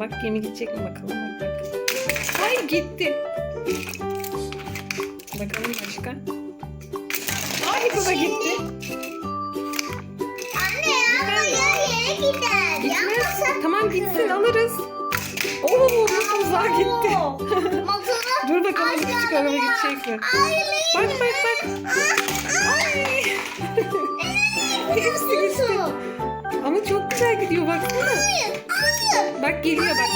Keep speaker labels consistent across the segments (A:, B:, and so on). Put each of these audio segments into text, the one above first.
A: Bak gemi gidecek mi bakalım. Bak bak. Ay gitti. Bakalım başka. Ay bu da gitti.
B: Anne ama yere gider.
A: Gitmez. Tamam gitsin alırız. Oo nasıl uzağa gitti.
B: Motoru.
A: Dur bakalım bu küçük araba gidecek mi? Bak bak bak. Ay. Hepsi gitti. Ama çok güzel gidiyor baksana. Bak geliyor bak.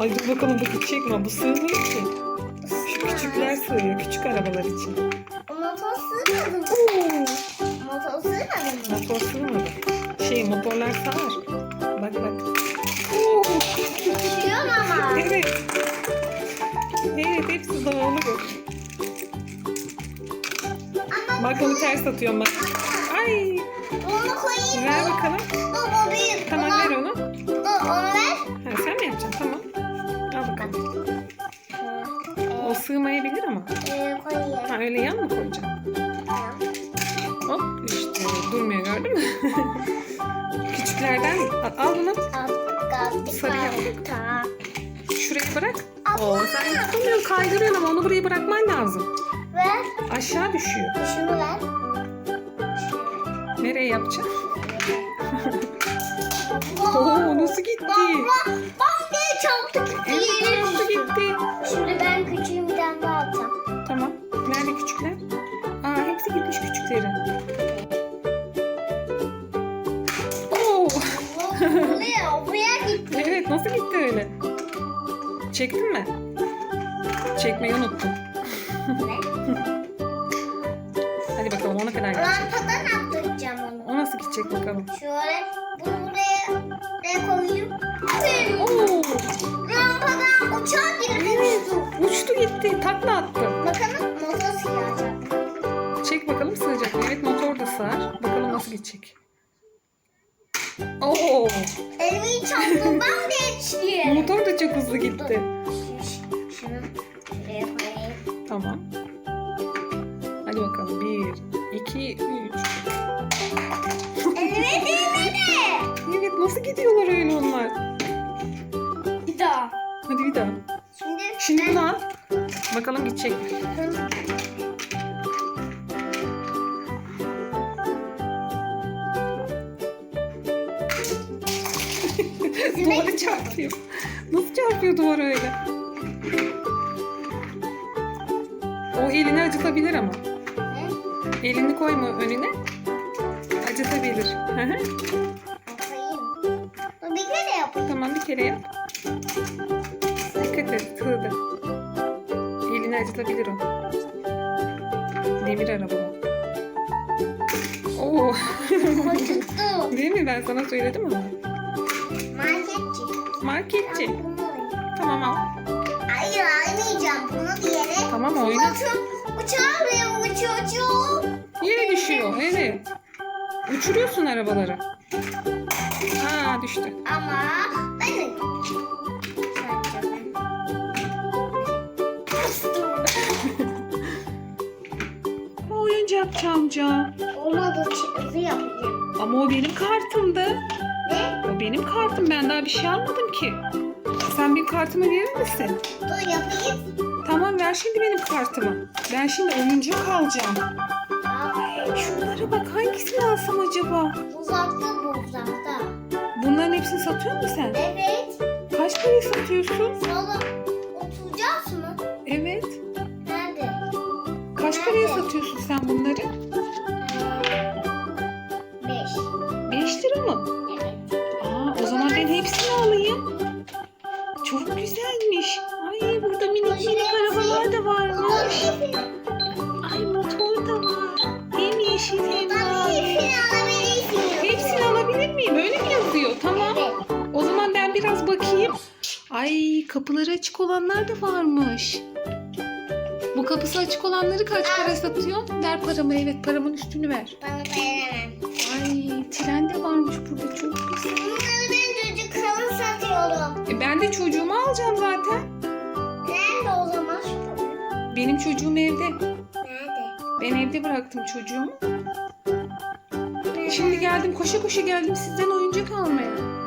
A: Ay dur bakalım bu gidecek mi? Bu sığmıyor ki. Şu küçükler sığıyor. Küçük arabalar için.
B: Motor sığmadı mı? Motor sığmadı mı?
A: Motor sığmadı. Şey motorlar sığar. Bak bak.
B: Düşüyor ama.
A: Evet. Evet hepsi dağılıyor. Bak onu ters atıyorum bak. Ay.
B: onu koyayım
A: Ver bakalım.
B: Dur o büyük.
A: Tamam
B: Ona-
A: ver onu.
B: Dur onu ver.
A: Ha, sen mi yapacaksın? Tamam. Al bakalım. O sığmayabilir ama.
B: Ee, koyayım.
A: Ha öyle yan mı koyacaksın?
B: Tamam.
A: Hop işte durmuyor gördün mü? Küçüklerden al, al bunu. Sarı yap.
B: Tamam.
A: Şuraya bırak. Oo, sen tutamıyorsun kaydırıyorsun ama onu buraya bırakman lazım.
B: Ver.
A: Aşağı düşüyor.
B: Şunu ver.
A: Nereye yapacaksın? Oo nasıl gitti?
B: Bak diye çarptı gitti.
A: Evet nasıl gitti?
B: Şimdi ben küçüğüm bir tane daha atacağım.
A: Tamam. Nerede küçükler? Aa hepsi gitmiş küçüklerin. Oo.
B: Buraya, buraya gitti.
A: Evet nasıl gitti öyle? Çektin mi? Çekmeyi unuttum. Hadi bakalım ona kadar gidecek.
B: Lampadan attıracağım onu.
A: O nasıl gidecek bakalım.
B: Şöyle bunu buraya, buraya koyayım. Tüm.
A: Oo.
B: Lampadan uçak gibi
A: Evet.
B: uçtu.
A: Gitti. Takla attı.
B: Bakalım motor sıyacak.
A: Çek bakalım sığacak mı? Evet motor da sığar. Bakalım nasıl gidecek. Oo.
B: Elimi çarptım ben de.
A: Motor da çok hızlı gitti. Tamam. Hadi bakalım. Bir, iki, üç.
B: Elime değmedi.
A: Evet nasıl gidiyorlar öyle onlar?
B: Bir daha.
A: Hadi bir daha.
B: Şimdi,
A: Şimdi bunu al. Bakalım gidecek mi? Duvara çarpıyor. Nasıl çarpıyor duvara öyle? O elini acıtabilir ama. Elini koyma önüne. Acıtabilir.
B: Dur bir kere yapayım.
A: tamam bir kere yap. Dikkat et sığdı. Elini acıtabilir o. Demir araba. Oo.
B: Acıttı.
A: Değil mi? Ben sana söyledim ama.
B: Marketçi.
A: Marketçi. Tamam al. Tamam oyna.
B: Uçağı ve uçuyor, uçuyor.
A: Yere düşüyor. Evet. Uçuruyorsun arabaları. Aa düştü.
B: Ama ben.
A: Oyuncakçı amca.
B: Olmadı hızlı yapayım.
A: Ama o benim kartımdı.
B: Ne?
A: O benim kartım. Ben daha bir şey almadım ki. Sen benim kartımı verir misin?
B: Dur yapayım.
A: Tamam ver şimdi benim kartımı. Ben şimdi oyuncak alacağım. Şunlara bak hangisini alsam acaba?
B: uzakta bu uzakta.
A: Bunların hepsini satıyor musun sen?
B: Evet.
A: Kaç paraya satıyorsun?
B: Sonra oturacağız mı?
A: Evet.
B: Nerede?
A: Kaç paraya satıyorsun sen bunları? Ay kapıları açık olanlar da varmış. Bu kapısı açık olanları kaç para satıyorsun? Ver paramı evet paramın üstünü ver.
B: Bana veremem.
A: Ay tren de varmış burada çok güzel.
B: Bunları ben çocuklara satıyorum.
A: E ben de çocuğumu alacağım zaten.
B: Nerede o zaman?
A: Benim çocuğum evde.
B: Nerede?
A: Ben evde bıraktım çocuğumu. Şimdi geldim koşa koşa geldim sizden oyuncak almaya.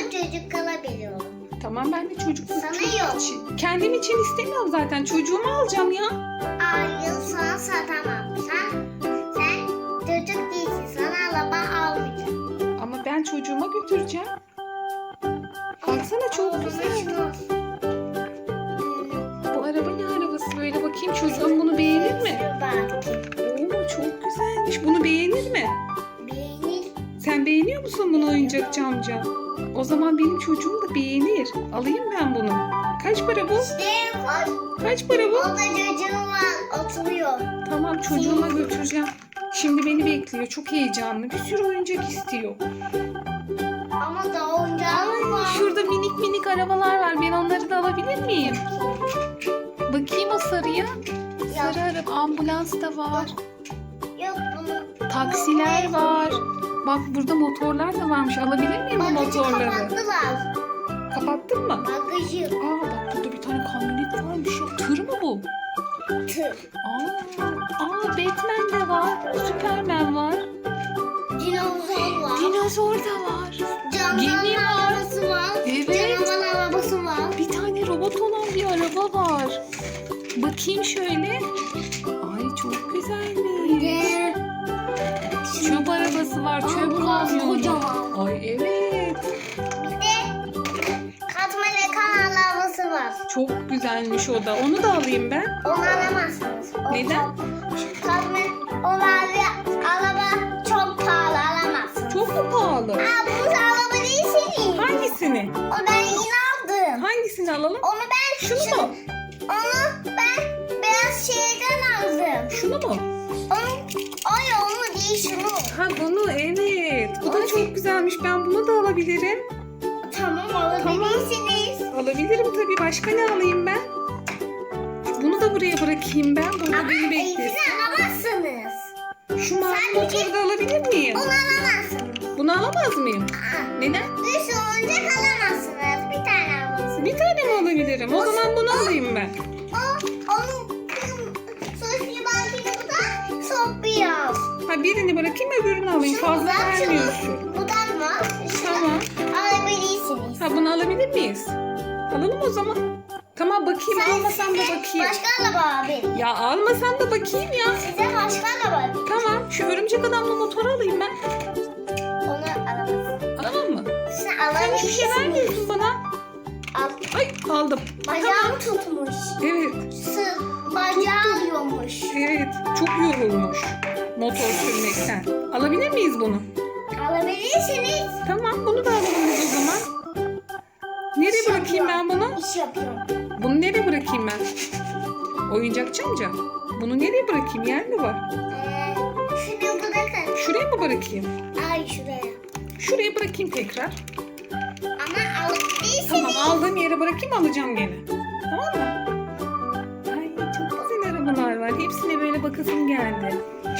B: Ama çocuk alabiliyorum.
A: Tamam ben de çocuk
B: Sana
A: çocuk
B: yok.
A: için. Kendim için istemiyorum zaten. Çocuğumu alacağım ya.
B: Hayır sana satamam. Sen, sen çocuk değilsin. Sana araba almayacağım.
A: Ama ben çocuğuma götüreceğim. Baksana çok güzel. Bu araba ne arabası böyle bakayım çocuğum bunu beğenir mi? Oo çok güzelmiş. Bunu beğenir mi?
B: Beğenir.
A: Sen beğeniyor musun bunu oyuncakçı amca? O zaman benim çocuğum da beğenir. Alayım ben bunu. Kaç para bu?
B: İşte koş.
A: Kaç para bu?
B: Orada çocuğum var. Oturuyor.
A: Tamam çocuğuma götüreceğim. Şimdi beni bekliyor. Çok heyecanlı. Bir sürü oyuncak istiyor.
B: Ama da oyuncağım var.
A: Şurada minik minik arabalar var. Ben onları da alabilir miyim? Bakayım o sarıya. Sarı araba. Ambulans da var.
B: Yok bunu.
A: Taksiler var. Bak burada motorlar da varmış. Alabilir miyim bu
B: Bagajı
A: motorları?
B: kapattılar.
A: Kapattın mı?
B: Bagajı.
A: Aa bak burada bir tane kamyonet varmış. ya. Tır mı bu?
B: Tır.
A: Aa, aa Batman de var. Superman var.
B: Dinozor var.
A: Dinozor da var. Gemi var.
B: arabası var.
A: Evet.
B: Canavar arabası var.
A: Bir tane robot olan bir araba var. Bakayım şöyle. Arabası var. Çöp kamyonu.
B: kocaman.
A: Ay evet.
B: bir de katmerli kan arabası var.
A: Çok güzelmiş o da. Onu da alayım ben.
B: Onu alamazsınız. O
A: Neden?
B: çok- Katmer, o mavi araba çok pahalı alamazsınız.
A: Çok mu pahalı?
B: Aa bu araba değil senin.
A: Hangisini?
B: O ben yine aldım.
A: Hangisini alalım?
B: Onu ben
A: Şunu mu?
B: Onu ben beyaz şeyden aldım.
A: Şunu mu?
B: Onu, ay
A: alabilirim.
B: Tamam alabilirsiniz.
A: Alabilirim tabii. Başka ne alayım ben? Bunu da buraya bırakayım ben. Burada
B: Ama
A: beni beklesin.
B: alamazsınız.
A: Şu mavi motoru da alabilir miyim?
B: Onu alamazsınız.
A: Bunu alamaz mıyım?
B: Aa,
A: Neden?
B: sürü oyuncak alamazsınız. Bir tane alırsınız.
A: Bir tane mi alabilirim? O zaman bunu alayım ben.
B: O, onun suçlu bakini bu da beyaz.
A: Ha birini bırakayım öbürünü alayım.
B: Şunu
A: Fazla vermiyorsun.
B: Buradan
A: Tamam.
B: Alabilirsiniz.
A: Ha bunu alabilir miyiz? Alalım o zaman. Tamam bakayım
B: Sen-
A: almasam da bakayım.
B: Başka araba abi.
A: Ya almasam da bakayım ya.
B: Size başka araba.
A: Tamam şu örümcek adamlı motoru alayım ben.
B: Onu alamazsın.
A: Alamam mı?
B: Sen
A: Sen hiçbir şey
B: alabilirsiniz.
A: vermiyorsun bana.
B: Al.
A: Ay aldım.
B: Bacağım tutmuş.
A: Evet.
B: Sı bacağı alıyormuş.
A: Evet. Çok yorulmuş. Motor sürmekten. Alabilir miyiz bunu?
B: Alabilirsiniz.
A: Tamam bunu da alabiliriz o zaman. Nereye bırakayım ben bunu?
B: İş yapıyorum.
A: Bunu nereye bırakayım ben? Oyuncakçı amca. Bunu nereye bırakayım? Yer mi var?
B: Ee, şunu bırakın.
A: Şuraya mı bırakayım?
B: Ay şuraya.
A: Şuraya bırakayım tekrar.
B: Ama alabilirsiniz.
A: Tamam aldığım yere bırakayım alacağım gene. Tamam mı? Ay çok güzel arabalar var. Hepsine böyle bakasım geldi.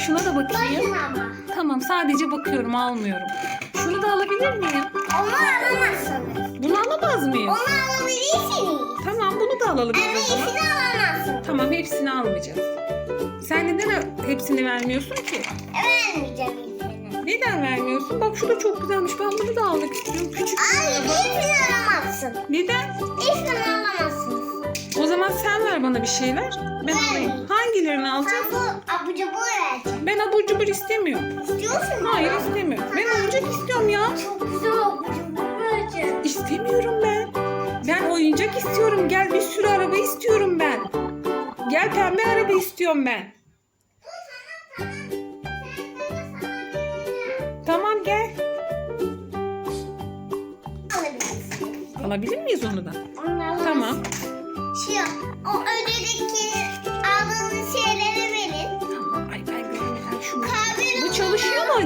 A: Şuna da bakayım.
B: Bakın ama.
A: Tamam sadece bakıyorum almıyorum. Şunu da alabilir miyim?
B: Onu alamazsınız.
A: Bunu alamaz mıyım?
B: Onu alabilirsiniz.
A: Tamam bunu da alalım
B: Ama ikisini alamazsınız.
A: Tamam hepsini almayacağız. Sen neden hepsini vermiyorsun ki?
B: Vermeyeceğim ikisini.
A: Neden vermiyorsun? Bak şu da çok güzelmiş. Ben bunu da almak istiyorum. Küçük.
B: Ay ikisini alamazsın.
A: Neden?
B: İkisini alamazsınız.
A: O zaman sen ver bana bir şeyler. Ben alayım. Hangilerini alacağım?
B: Sen bu abucu bu vereceksin.
A: Ben abur cubur istemiyorum.
B: İstiyorsun mu?
A: Hayır istemiyorum. Ben oyuncak istiyorum ya.
B: Çok güzel abucu bu vereceksin.
A: İstemiyorum ben. Ben oyuncak istiyorum. Gel bir sürü araba istiyorum ben. Gel pembe araba istiyorum ben. Tamam gel. Alabilir miyiz onu da?
B: Onu.
A: Tamam.
B: Şey, o ödedeki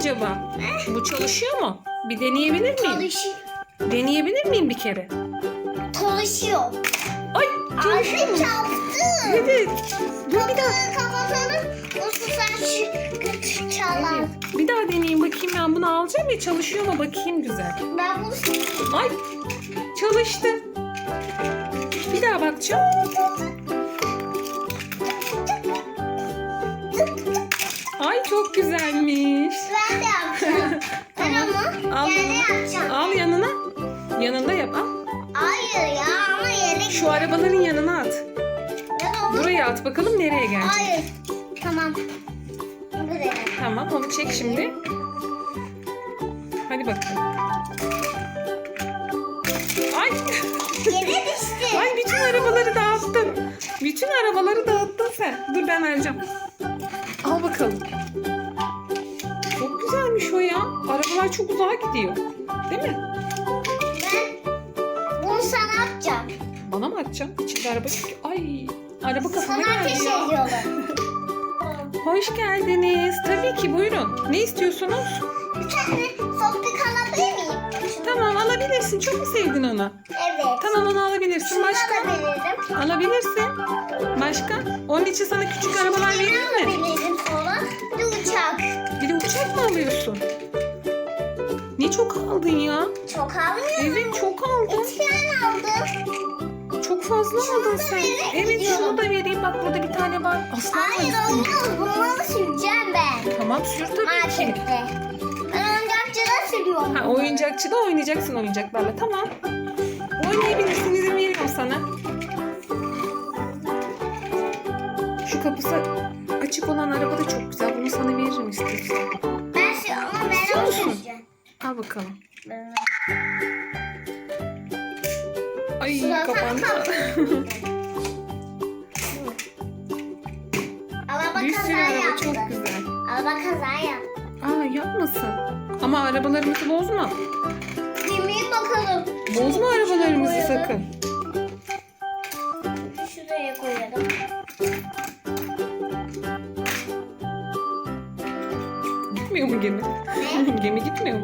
A: acaba? Bu çalışıyor mu? Bir deneyebilir miyim?
B: Çalışıyor.
A: Deneyebilir miyim bir kere?
B: Çalışıyor.
A: Ay çalışıyor mu?
B: Çarptı.
A: Evet. Dur bir daha.
B: Kapatalım. O susar çalar.
A: Bir daha deneyeyim bakayım ben bunu alacağım ya çalışıyor mu bakayım güzel.
B: Ben bunu
A: Ay çalıştı. Bir daha bakacağım. Ay çok güzelmiş.
B: Ben de yapacağım. Ben ama
A: Al
B: yerde yapacağım.
A: Al yanına. Yanında yap al.
B: Hayır ya ama yere
A: Şu arabaların yanına at. Buraya at bakalım nereye gelecek.
B: Hayır. Tamam. Buraya.
A: Tamam onu çek şimdi. Hadi bakalım. Ay.
B: Yere düştü.
A: Ay bütün arabaları dağıttın. Bütün arabaları dağıttın sen. Dur ben vereceğim. Al bakalım. Çok güzelmiş o ya. Arabalar çok uzağa gidiyor. Değil mi?
B: Ben bunu sana atacağım.
A: Bana mı atacaksın? İçinde araba yok ki. Ay araba kafama
B: Sana ateş
A: geldi ya.
B: ediyorlar.
A: Hoş geldiniz. Tabii ki buyurun. Ne istiyorsunuz?
B: Bir tane sopik alabilir miyim?
A: Tamam alabilirsin. Çok mu sevdin onu?
B: Evet.
A: Tamam onu alabilirsin.
B: Şunu
A: Başka?
B: alabilirim.
A: Alabilirsin. Başka? Onun için sana küçük arabalar vereyim mi? Çok aldın ya?
B: Çok almıyor.
A: Evet çok aldın.
B: İki tane aldım.
A: Çok fazla aldın
B: da
A: sen. Evet
B: diyorum.
A: şunu da vereyim. Bak burada bir tane var. Aslan
B: Hayır olmaz. Bunları süreceğim ben.
A: Tamam sür tabii ki.
B: Markette. Ben oyuncakçıda sürüyorum.
A: Ha, oyuncakçıda oynayacaksın oyuncaklarla. Tamam. Oynayabilirsin. izin veriyorum sana. Şu kapısı açık olan araba da çok güzel. Bunu sana veririm istiyorsan. Al bakalım.
B: Ben-
A: Ay
B: Sıra
A: kapandı.
B: Araba
A: Bir
B: kaza
A: sürü araba
B: yaptı.
A: çok güzel.
B: Araba kaza yaptı.
A: Aa yapmasın. Ama arabalarımızı bozma.
B: Yemeğe bakalım.
A: Bozma arabalarımızı
B: Koyalım.
A: sakın.
B: Şuraya koyalım.
A: Gitmiyor mu gemi? Gemi gitmiyor mu?